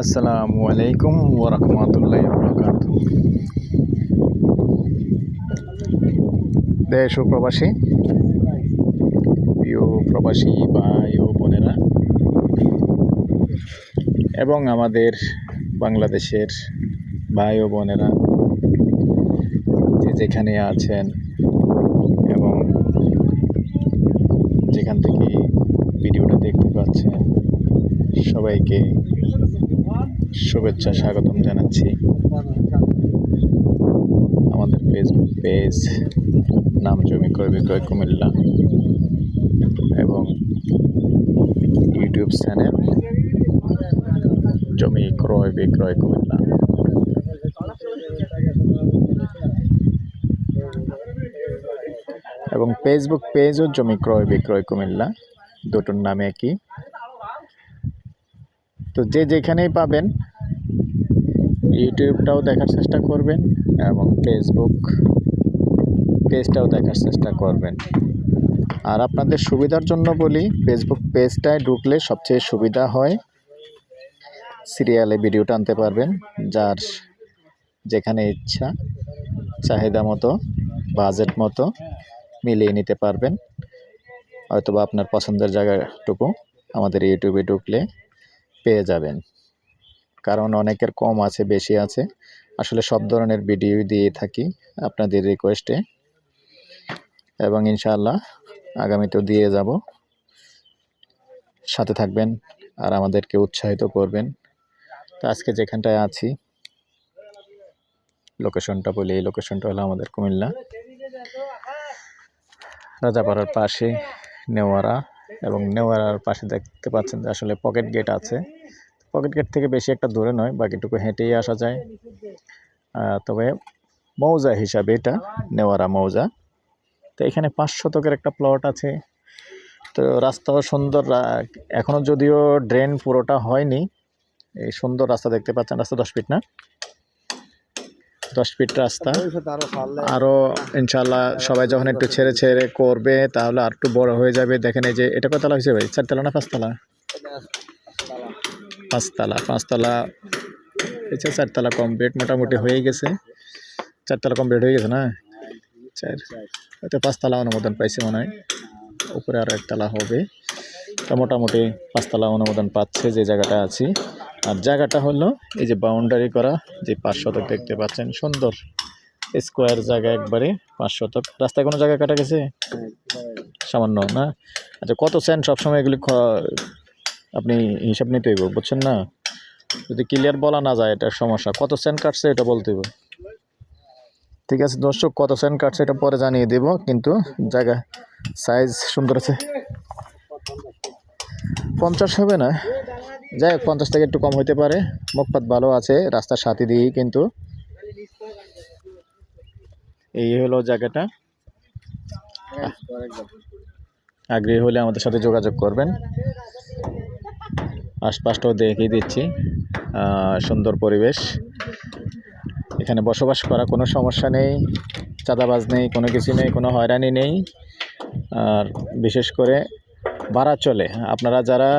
আসসালামু আলাইকুম ওরহমতুল্লাহ বরকাত দেশ ও প্রবাসী, প্রিয় প্রবাসী ভাই ও বোনেরা, এবং আমাদের বাংলাদেশের ভাই ও বোনেরা, যে যেখানে আছেন এবং যেখান থেকে ভিডিওটা দেখতে পাচ্ছেন। সবাইকে শুভেচ্ছা, স্বাগতম জানাচ্ছি। আমাদের ফেসবুক পেজ নাম জমি ক্রয় বিক্রয় কুমিল্লা এবং ইউটিউব চ্যানেল জমি ক্রয় বিক্রয় কুমিল্লা। এবং ফেসবুক পেজও জমি ক্রয় বিক্রয় কুমিল্লা। দুটোর নামে একই। তো যে যেখানেই পাবেন, ইউটিউবটাও দেখার চেষ্টা করবেন এবং ফেসবুক পেজটাও দেখার চেষ্টা করবেন। আর আপনাদের সুবিধার জন্য বলি ফেসবুক পেজটায় ঢুকলে সবচেয়ে সুবিধা হয় সিরিয়ালে ভিডিও টানতে পারবেন, যার যেখানে ইচ্ছা, চাহিদা মতো, বাজেট মতো মিলিয়ে নিতে পারবেন। হয়তোবা আপনার পছন্দের জায়গাটুকু আমাদের ইউটিউবে ঢুকলে পেয়ে যাবেন। কারণ অনেকের কম আছে, বেশি আছে। আসলে সব ধরনের ভিডিও দিয়ে থাকি আপনাদের রিকোয়েস্টে এবং ইনশাআল্লাহ আগামীতেও দিয়ে যাব। সাথে থাকবেন আর আমাদেরকে উৎসাহিত করবেন। তো আজকে যেখানটায় আছি লোকেশনটা বলি। এই লোকেশনটা হলো আমাদের কুমিল্লা। রাজাপাড়ার পাশে নেওয়ারা এবং নেওয়ারার পাশে দেখতে পাচ্ছেন যে আসলে পকেট গেট আছে। পকেট গেট থেকে বেশি একটা দূরে নয়, বাকিটুকু হেঁটেই আসা যায়। তবে মৌজা হিসাবে এটা নেওয়ারা মৌজা। তো এখানে পাঁচ শতকের একটা প্লট আছে। তো রাস্তাও সুন্দর এখনও যদিও ড্রেন পুরোটা হয়নি, এই সুন্দর রাস্তা দেখতে পাচ্ছেন, রাস্তা দশ ফিট না? দশ ফিট রাস্তা। আরও ইনশাল্লাহ সবাই যখন একটু ছেড়ে ছেড়ে করবে তাহলে আর একটু বড় হয়ে যাবে। দেখেন এই যে এটা কতলা হয়েছে ভাই? চারতলা না পাঁচতলা? পাঁচতলা পাঁচতলা। হয়েছে চারতলা কমপ্লিট মোটামুটি হয়ে গেছে। চারতলা কমপ্লিট হয়ে গেছে না? চার হয়তো পাঁচতলা অনুমোদন পাইছে মনে হয়। উপরে আরও একতলা হবে। তো মোটামুটি পাঁচতলা অনুমোদন পাচ্ছে যে জায়গাটা আছি। আর জায়গাটা হলো এই যে বাউন্ডারি করা, যে পাঁচ শতক দেখতে পাচ্ছেন, সুন্দর স্কোয়ার জায়গা একবারে, পাঁচ শতক। রাস্তায় কোনো জায়গায় কাটা গেছে? সামান্য না? আচ্ছা কত সেন্ট সবসময় এগুলি আপনি হিসাব নিতে হইব, বুঝছেন না? যদি ক্লিয়ার বলা না যায় এটা সমস্যা। কত সেন্ট কাটছে এটা বলতে হইব। ঠিক আছে দর্শক, কত সেন্ট কাটছে এটা পরে জানিয়ে দেব, কিন্তু জায়গা সাইজ সুন্দর আছে। পঞ্চাশ হবে না? যাই হোক, পঞ্চাশ থেকে একটু কম হইতে পারে। মুখপাত ভালো আছে, রাস্তার সাথে দিয়েই কিন্তু। এই হলো জায়গাটা। আগ্রহী হলে আমাদের সাথে যোগাযোগ করবেন। আশপাশটাও দেখিয়ে দিচ্ছি। সুন্দর পরিবেশ। এখানে বসবাস করা কোনো সমস্যা নেই, চাঁদাবাজ নেই, কোনো কিছু নেই, কোনো হয়রানি নেই। আর বিশেষ করে ভাড়া চলে। আপনারা যারা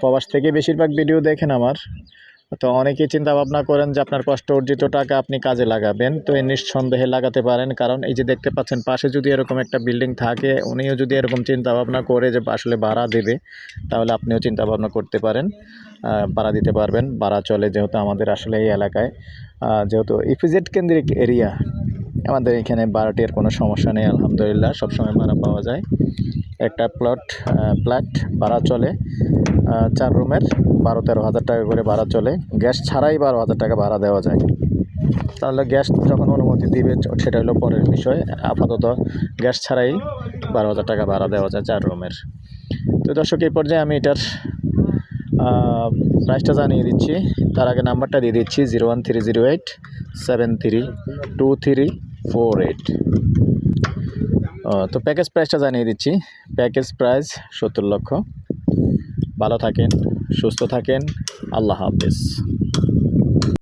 প্রবাস থেকে বেশিরভাগ ভিডিও দেখেন আমার, তো অনেকেই চিন্তা ভাবনা করেন যে আপনার কষ্ট অর্জিত টাকা আপনি কাজে লাগাবেন। তো এই নিঃসন্দেহে লাগাতে পারেন, কারণ এই যে দেখতে পাচ্ছেন, পাশে যদি এরকম একটা বিল্ডিং থাকে, উনিও যদি এরকম চিন্তা ভাবনা করে যে আসলে ভাড়া দেবে, তাহলে আপনিও চিন্তা ভাবনা করতে পারেন ভাড়া দিতে পারবেন। ভাড়া চলে যেহেতু আমাদের আসলে এই এলাকায়। যেহেতু ইফিজেট কেন্দ্রিক এরিয়া আমাদের এখানে ভাড়াটির কোনো সমস্যা নেই, আলহামদুলিল্লাহ, সবসময় ভাড়া পাওয়া যায়। একটা প্লট ফ্ল্যাট ভাড়া চলে। চার রুমের, বারো তেরো হাজার টাকা করে ভাড়া চলে। গ্যাস ছাড়াই বারো হাজার টাকা ভাড়া দেওয়া যায়। তাহলে গ্যাস যখন অনুমতি দিবে, সেটা হলো পরের বিষয়। আপাতত গ্যাস ছাড়াই বারো হাজার টাকা ভাড়া দেওয়া যায় চার রুমের। তো দর্শক, এই পর্যায়ে আমি এটার প্রাইসটা জানিয়ে দিচ্ছি। তার আগে নাম্বারটা দিয়ে দিচ্ছি zero one three zero eight seven three two three four eight তো প্যাকেজ প্রাইসটা জানিয়ে দিচ্ছি। প্যাকেজ প্রাইস সত্তর লক্ষ। ভালো থাকেন, সুস্থ থাকেন। আল্লাহ হাফিজ।